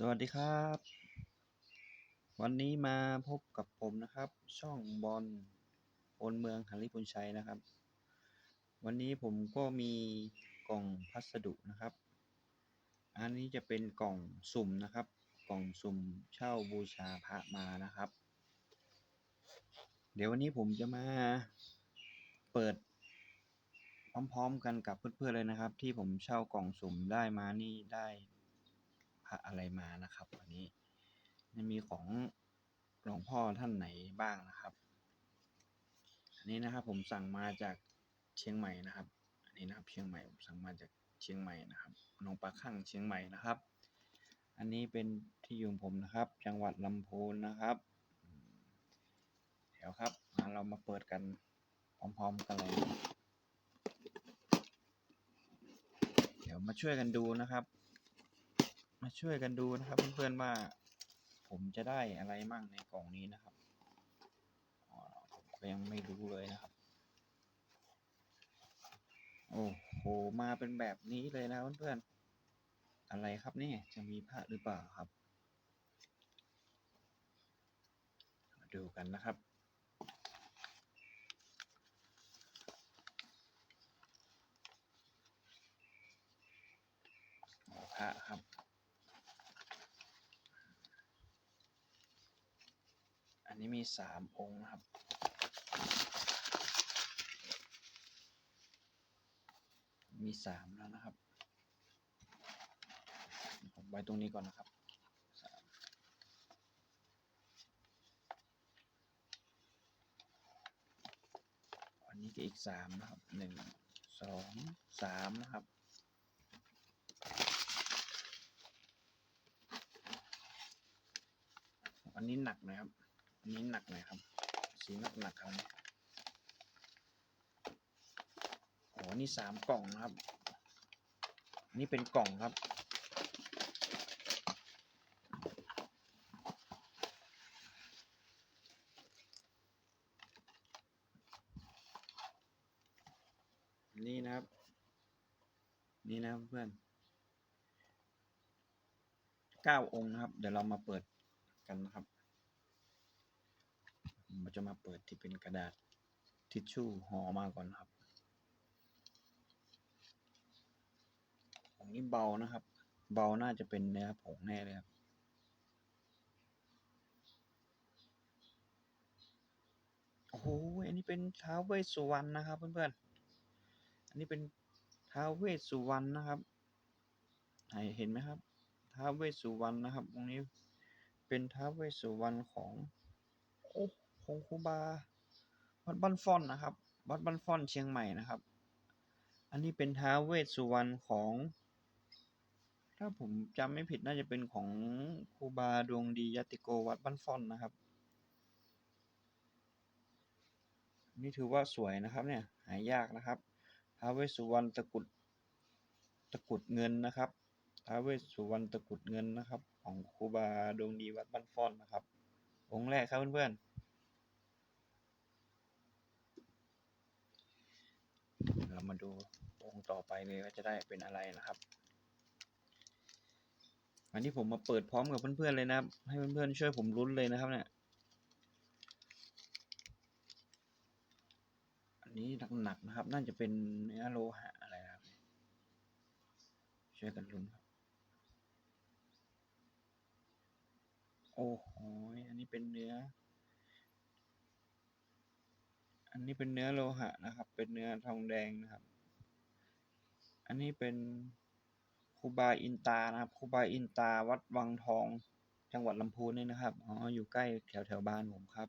สวัสดีครับ วันนี้มาพบกับผมนะครับ ช่องบอลโอนเมืองหาริพุนชัยนะครับ วันนี้ผมก็มีกล่องพัสดุนะครับ อันนี้จะเป็นกล่องสุ่มนะครับ กล่องสุ่มเช่าบูชาพระมานะครับ เดี๋ยววันนี้ผมจะมาเปิด พร้อมๆกันกับเพื่อนๆเลยนะครับ ที่ผมเช่ากล่องสุ่มได้มานี่ได้ ระอะไรมานะครับวันนี้จะมีของหลวงพ่อท่านไหนบ้างนะครับ อันนี้นะครับผมสั่งมาจากเชียงใหม่นะครับ อันนี้นะครับเชียงใหม่ผมสั่งมาจากเชียงใหม่นะครับหนองปลาคั่งเชียงใหม่นะครับ อันนี้เป็นที่อยู่ผมนะครับ จังหวัดลำพูนนะครับเดี๋ยวครับมาเรามาเปิดกันพร้อมๆกันเลยเดี๋ยวมาช่วยกันดูนะครับ มาช่วยกันดูนะครับเพื่อนๆว่า ผมจะได้อะไรมั่งในกล่องนี้นะครับผมก็ยังไม่รู้เลยนะครับ โอ้โหมาเป็นแบบนี้เลยนะเพื่อนๆอะไรครับเนี่ยจะมีพระหรือเปล่าครับมาดูกันนะครับพระครับ อันนี้ มีสามองค์นะครับ มีสามแล้วนะครับ ผมไว้ตรงนี้ก่อนนะครับอันนี้ก็อีกสามนะครับหนึ่งสองสามนะครับอันนี้หนักนะครับ นี้หนักหน่อยครับ สีหนักหนักครับโอ้นี่สามกล่องนะครับนนี้เป็นกล่องครับ นี่นะครับ นี่นะครับเพื่อนเก้าองค์นะครับ เดี๋ยวเรามาเปิดกันนะครับ เราจะมาเปิดที่เป็นกระดาษทิชชู่ห่อมาก่อนครับของนี้เบานะครับ เบาน่าจะเป็นเนื้อผงแน่เลยครับโอ้โหอันนี้เป็นท้าวเวสสุวรรณนะครับเพื่อนๆ อันนี้เป็นท้าวเวสสุวรรณนะครับเห็นไหมครับท้าวเวสสุวรรณนะครับ ตรงนี้เป็นท้าวเวสสุวรรณของ งคูบา วัดบ้านฟ่อนนะครับ วัดบ้านฟ่อนเชียงใหม่นะครับ อันนี้เป็นท้าเวสสุวรรณของ ถ้าผมจำไม่ผิดน่าจะเป็นของคูบาดวงดียติโกวัดบ้านฟ่อนนะครับ นี่ถือว่าสวยนะครับเนี่ยหายากนะครับท้าเวสสุวรรณตะกุดตะกุดเงินนะครับท้าเวสสุวรรณตะกุดเงินนะครับ ของครูบาดวงดีวัดบ้านฟ่อนนะครับ องค์แรกครับเพื่อนๆ เรามาดูองค์ต่อไปเลยว่าจะได้เป็นอะไรนะครับ อันนี้ผมมาเปิดพร้อมกับเพื่อนๆเลยนะครับ ให้เพื่อนๆช่วยผมลุ้นเลยนะครับเนี่ย อันนี้หนักๆนะครับ น่าจะเป็นเนื้อโลหะอะไรครับ ช่วยกันลุ้นครับ โอ้โห อันนี้เป็นเนื้อ อั นนี้เป็นเนื้อโลหะนะครับ เป็นเนื้อทองแดงนะครับ อันนี้เป็นครูบาอินตานะครับครูบาอินตาวัดวังทองจังหวัดลำพูนนี่นะครับอ๋ออยู่ใกล้แถวแถวบ้านผมครับ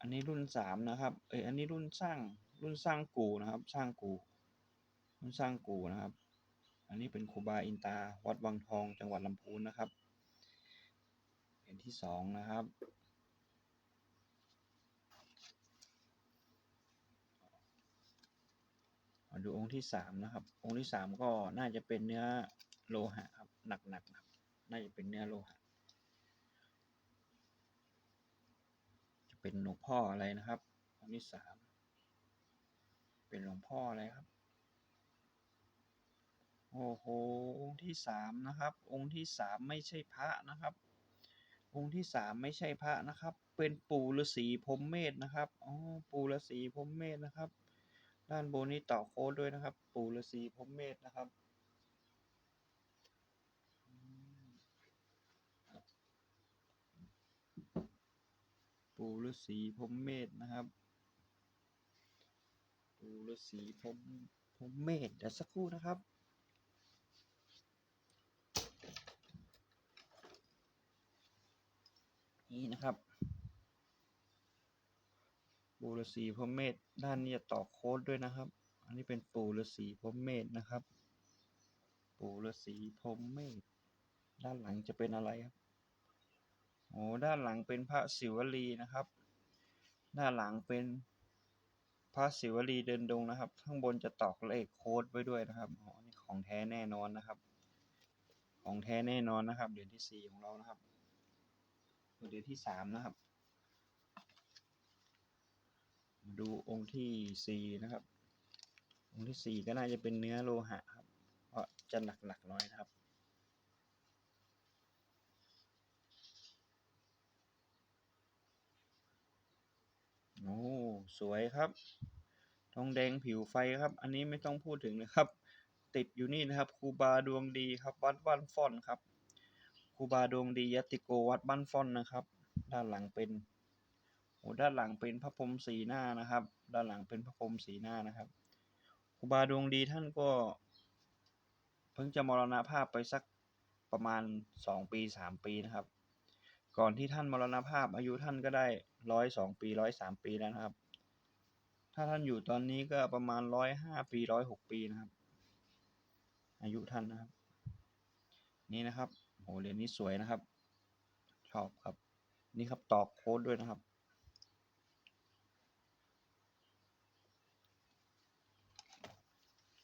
อันนี้รุ่นสามนะครับ เอ้ยอันนี้รุ่นสร้างรุ่นสร้างกูนะครับ สร้างกู รุ่นสร้างกูนะครับ อันนี้เป็นครูบาอินตาวัดวังทองจังหวัดลำพูนนะครับเหรียญที่สองนะครับ มา ดูองค์ที่สามนะครับ องค์ที่สามก็น่าจะเป็นเนื้อโลหะครับหนักๆนะครับ น่าจะเป็นเนื้อโลหะ จะเป็นหลวงพ่ออะไรนะครับ องค์ที่สามเป็นหลวงพ่ออะไรครับ โอ้โห องค์ที่สามนะครับ องค์ที่สามไม่ใช่พระนะครับ องค์ที่สามไม่ใช่พระนะครับ เป็นปู่ฤาษีพรมเมธนะครับ อ๋อ ปู่ฤาษีพรมเมธนะครับ ด้านบนนี้ต่อโค้ดด้วยนะครับ ปู่ฤาษีพรมเมธนะครับ ปู่ฤาษีพรมเมธนะครับ ปู่ฤาษีพรมพรมเมธเดี๋ยวสักครู่นะครับนี่นะครับ ปู่ฤาษีพรหมเมธด้านนี้จะต่อโค้ดด้วยนะครับ อันนี้เป็นปู่ฤาษีพรหมเมธนะครับ ปู่ฤาษีพรหมเมธด้านหลังจะเป็นอะไรครับโอ้ด้านหลังเป็นพระศิวลีนะครับ ด้านหลังเป็นพระศิวลีเดินดงนะครับ ข้างบนจะตอกเลขโค้ดไว้ด้วยนะครับอ๋อนี่ของแท้แน่นอนนะครับ ของแท้แน่นอนนะครับ เดือนที่สี่ของเรานะครับเดือนที่สามนะครับ มา ดูองค์ที่สี่นะครับ องค์ที่สี่ก็น่าจะเป็นเนื้อโลหะครับ เพราะจะหนักหนักๆหน้อยนะครับ โอ้สวยครับ ทองแดงผิวไฟครับ อันนี้ไม่ต้องพูดถึงนะครับ ติดอยู่นี่นะครับครูบาดวงดีครับ วัดบ้านฟ่อนครับครูบาดวงดียติโกวัดบ้านฟ่อนนะครับ ด้านหลังเป็น โอ้ด้านหลังเป็นพระพรหมสีหน้านะครับ ด้านหลังเป็นพระพรหมสีหน้านะครับครูบาดวงดีท่านก็ เพิ่งจะมรณภาพไปสักประมาณสองปีสามปีนะครับ ก่อนที่ท่านมรณภาพอายุท่านก็ได้ร้อยสองปีร้อยสามปีแล้วนะครับ ถ้าท่านอยู่ตอนนี้ก็ประมาณร้อยห้าปีร้อยหกปีนะครับ อายุท่านนะครับ นี่นะครับโหเหรียญนี้สวยนะครับ ชอบครับ นี่ครับตอกโค้ดด้วยนะครับ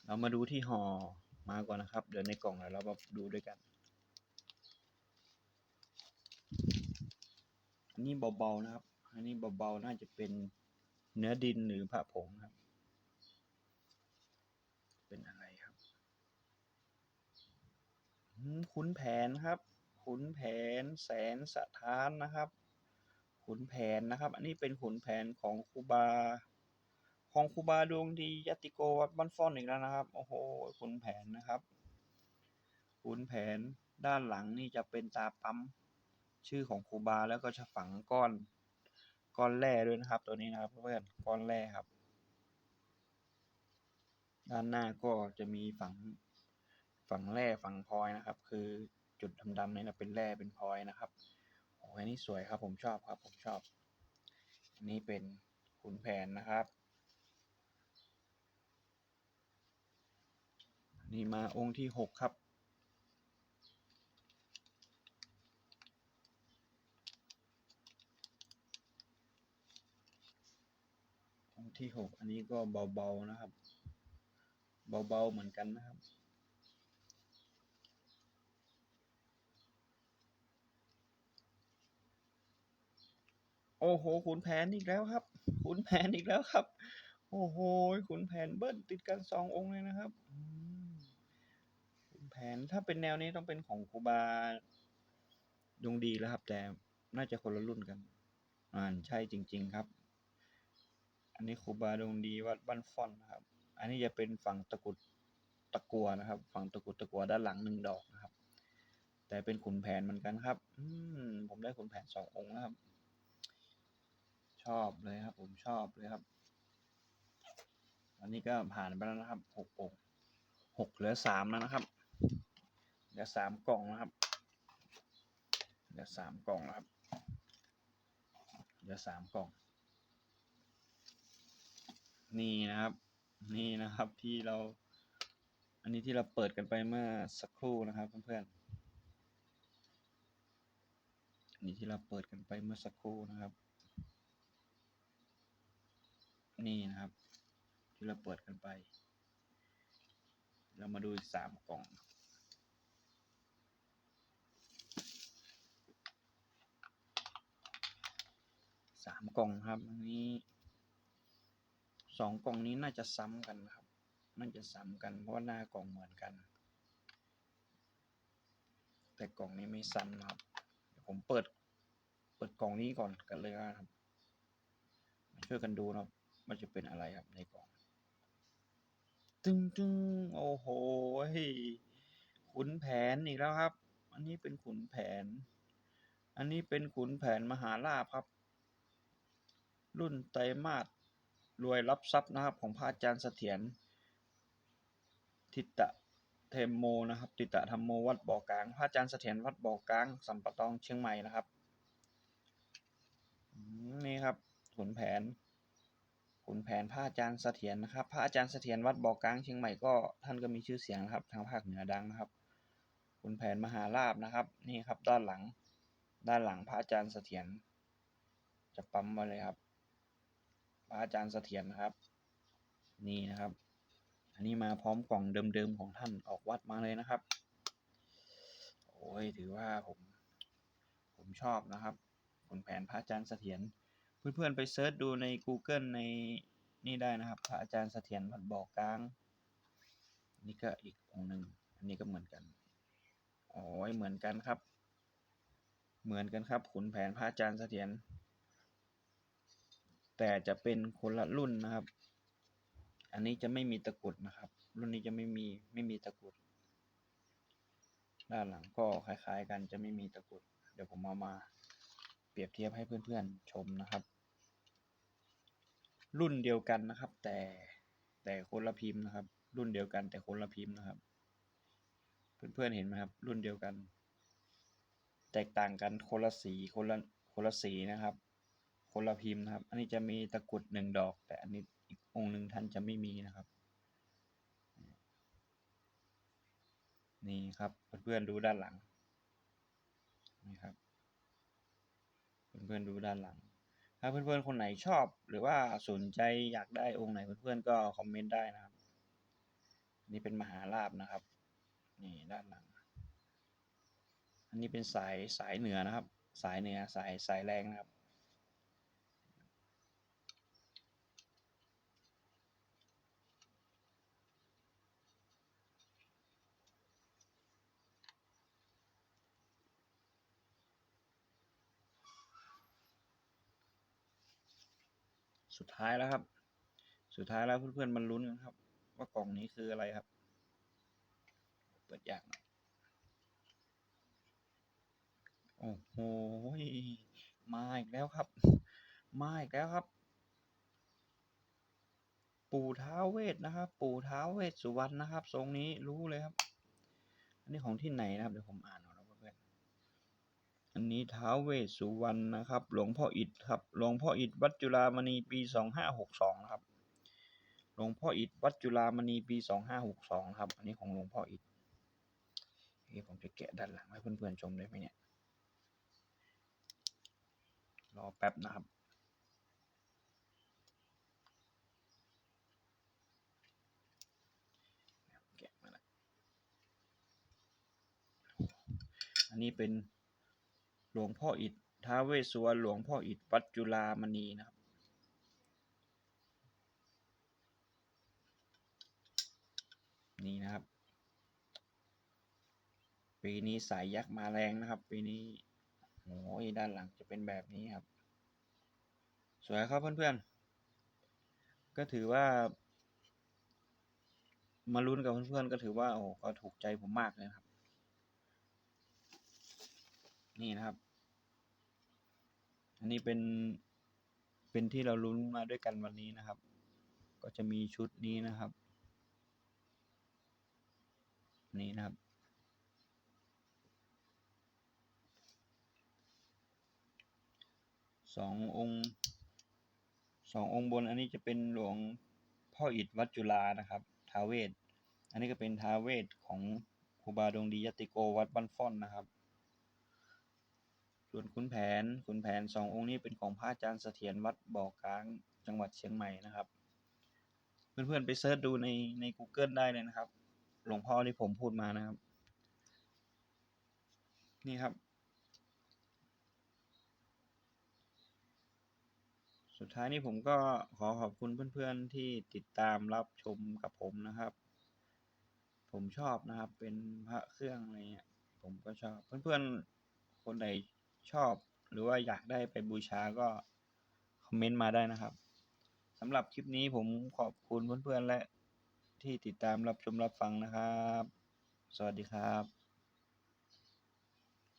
เรามาดูที่ห่อมาก่อนนะครับ เดี๋ยวในกล่องเดี๋ยวเรามาดูด้วยกัน อันนี้เบาๆนะครับ อันนี้เบาๆน่าจะเป็นเนื้อดินหรือพระผงครับ เป็นอะไรครับขุนแผนครับขุนแผนแสนสถานนะครับขุนแผนนะครับ อันนี้เป็นขุนแผนของครูบา ของครูบาดวงดียติโกวัดบ้านฟ้อนอีกแล้วนะครับ โอ้โหขุนแผนนะครับขุนแผนด้านหลังนี่จะเป็นตาปั๊มชื่อของครูบาแล้วก็จะฝังก้อนก้อนแร่ด้วยนะครับ ตัวนี้นะครับเพื่อนก้อนแร่ครับ ด้านหน้าก็จะมีฝังฝังแร่ฝังพลอยนะครับ คือจุดดำๆนี่นะเป็นแร่เป็นพลอยนะครับโอ้ยนี่สวยครับผมชอบครับผมชอบ อันนี้เป็นขุนแผนนะครับ นี่มาองค์ที่หกครับ องค์ที่หกอันนี้ก็เบาๆนะครับ เบาๆเหมือนกันนะครับโอ้โหขุนแผนอีกแล้วครับขุนแผนอีกแล้วครับ โอ้โหขุนแผนเบิ้ลติดกันสององค์เลยนะครับอื ผน ถ้าเป็นแนวนี้ต้องเป็นของครูบาดวงดีแล้วครับ แต่น่าจะคนละรุ่นกัน อ่านใช่จริง ๆครับ อันนี้ครูบาดวงดีวัดบ้านฟอนนะครับ อันนี้จะเป็นฝั่งตะกุดตะกัวนะครับ ฝั่งตะกุดตะกัวด้านหลังหนึ่งดอกนะครับ แต่เป็นขุนแผนเหมือนกันครับ อืมผมได้ขุนแผนสององค์นะครับ ชอบเลยครับ ผมชอบเลยครับ อันนี้ก็ผ่านไปแล้วนะครับหกองค์หกเหลือสามแล้วนะครับ เหลือสามกล่องนะครับเหลือสามกล่องแล้วครับเหลือสามกล่อง นี่นะครับ นี่นะครับที่เรา อันนี้ที่เราเปิดกันไปเมื่อสักครู่นะครับเพื่อนๆอันนี้ที่เราเปิดกันไปเมื่อสักครู่นะครับ นี่นะครับ ที่เราเปิดกันไป เรามาดูสามกล่อง สามกล่องครับอันนี้สองกล่องนี้น่าจะซ้ำกันครับ น่าจะซ้ำกันเพราะหน้ากล่องเหมือนกัน แต่กล่องนี้ไม่ซ้ำครับเดี๋ยวผมเปิด เปิดกล่องนี้ก่อนกันเลยครับช่วยกันดูนะครับมันจะเป็นอะไรครับในกล่อง ตึงตึงโอ้โหขุนแผนอีกแล้วครับ อันนี้เป็นขุนแผน อันนี้เป็นขุนแผนมหาลาภครับ รุ่นไตรมาสรวยรับทรัพย์นะครับของพระอาจารย์เสถียรทิตะเทมโมนะครับ ติตะธรรมโมวัดบ่อกลาง พระอาจารย์เสถียรวัดบ่อกลางสัมปะตองเชียงใหม่นะครับนี่ครับขุนแผนขุนแผนพระอาจารย์เสถียรนะครับ พระอาจารย์เสถียรวัดบ่อกลางเชียงใหม่ก็ท่านก็มีชื่อเสียงนะครับทางภาคเหนือดังนะครับขุนแผนมหาลาภนะครับ นี่ครับด้านหลัง ด้านหลังพระอาจารย์เสถียรจะปั๊มมาเลยครับ พระอาจารย์เสถียรนะครับ นี่นะครับ อันนี้มาพร้อมกล่องเดิมๆของท่านออกวัดมาเลยนะครับ โอ้ยถือว่าผม ผมชอบนะครับขุนแผนพระอาจารย์เสถียรเพื่อนๆไปเซิร์ชดูใน Google ในนี่ได้นะครับ พระอาจารย์เสถียรวัดบอกกลางนี่ก็อีกองหนึ่งอันนี้ก็เหมือนกันโอ้ยเหมือนกันครับ เหมือนกันครับขุนแผนพระอาจารย์เสถียร แต่จะเป็นคนละรุ่นนะครับ อันนี้จะไม่มีตะกรุดนะครับ รุ่นนี้จะไม่มีไม่มีตะกรุด ด้านหลังก็คล้ายๆ กันจะไม่มีตะกรุด เดี๋ยวผมเอามาเปรียบเทียบให้เพื่อนๆชมนะครับ รุ่นเดียวกันนะครับ แต่แต่คนละพิมพ์นะครับ รุ่นเดียวกัน แต่คนละพิมพ์นะครับ เพื่อนๆเห็นไหมครับ รุ่นเดียวกัน แตกต่างกันคนละสีคนละคนละสีนะครับ คนละพิมพ์นะครับ อันนี้จะมีตะกุดหนึ่งดอก แต่อันนี้อีกองค์หนึ่งท่านจะไม่มีนะครับ นี่ครับเพื่อนๆดูด้านหลังนี่ครับเพื่อนๆดูด้านหลัง ถ้าเพื่อนๆคนไหนชอบ หรือว่าสนใจอยากได้องค์ไหนเพื่อนๆก็คอมเมนต์ได้นะครับ นี่เป็นมหาลาบนะครับ นี่ด้านหลัง อันนี้เป็นสายสายเหนือนะครับ สายเหนือสายสายแรงนะครับ สุดท้ายแล้วครับ สุดท้ายแล้วเพื่อนๆมันลุ้นกันครับ ว่ากล่องนี้คืออะไรครับ เปิดยากหน่อยโอ้โหมาอีกแล้วครับ มาอีกแล้วครับ ปู่ท้าเวทนะครับ ปู่ท้าเวสสุวรรณนะครับ ทรงนี้รู้เลยครับ อันนี้ของที่ไหนนะครับ เดี๋ยวผมอ่าน อันนี้ท้าวเวสสุวรรณนะครับ หลวงพ่ออิฐครับ หลวงพ่ออิฐวัดจุฬามณีปีสองห้าหกสองนะครับ หลวงพ่ออิฐวัดจุฬามณีปีสองห้าหกสองครับ อันนี้ของหลวงพ่ออิฐเฮ้ผมจะแกะด้านหลังให้เพื่อนๆชมได้ไหมเนี่ย รอแป๊บนะครับแกะมาแล้วอันนี้เป็น หลวงพ่ออิฐท้าเวสสุวรรณหลวงพ่ออิฐวัดจุฬามณีนะครับ นี่นะครับ ปีนี้สายยักษ์มาแรงนะครับ ปีนี้โอ้ยด้านหลังจะเป็นแบบนี้ครับ สวยครับเพื่อนๆ ก็ถือว่า มาลุ้นกับเพื่อนๆ ก็ถือว่าโอ้โหก็ถูกใจผมมากเลยครับ นี่นะครับ อันนี้เป็นเป็นที่เราลุ้นมาด้วยกันวันนี้นะครับ ก็จะมีชุดนี้นะครับ นี่นะครับ สององค์สององค์บนอันนี้จะเป็นหลวงพ่ออิฐวัดจุฬานะครับท้าเวสอันนี้ก็เป็นท้าเวสของครูบาดวงดียติโกวัดบ้านฟ่อนนะครับ ส่วนขุนแผนขุนแผนสององค์นี้เป็นของพระอาจารย์เสถียรวัดบ่อกลางจังหวัดเชียงใหม่นะครับ เพื่อนๆไปเซิร์ชดูในใน Google ได้เลยนะครับ หลวงพ่อที่ผมพูดมานะครับ นี่ครับ สุดท้ายนี้ผมก็ขอขอบคุณเพื่อนๆที่ติดตามรับชมกับผมนะครับ ผมชอบนะครับเป็นพระเครื่องอะไรเงี้ยผผมก็ชอบเพื่อนๆคนไหน ชอบ หรือว่าอยากได้ไปบูชาก็คอมเมนต์มาได้นะครับสำหรับคลิปนี้ผมขอบคุณเพื่อนๆและที่ติดตามรับชมรับฟังนะครับ สวัสดีครับ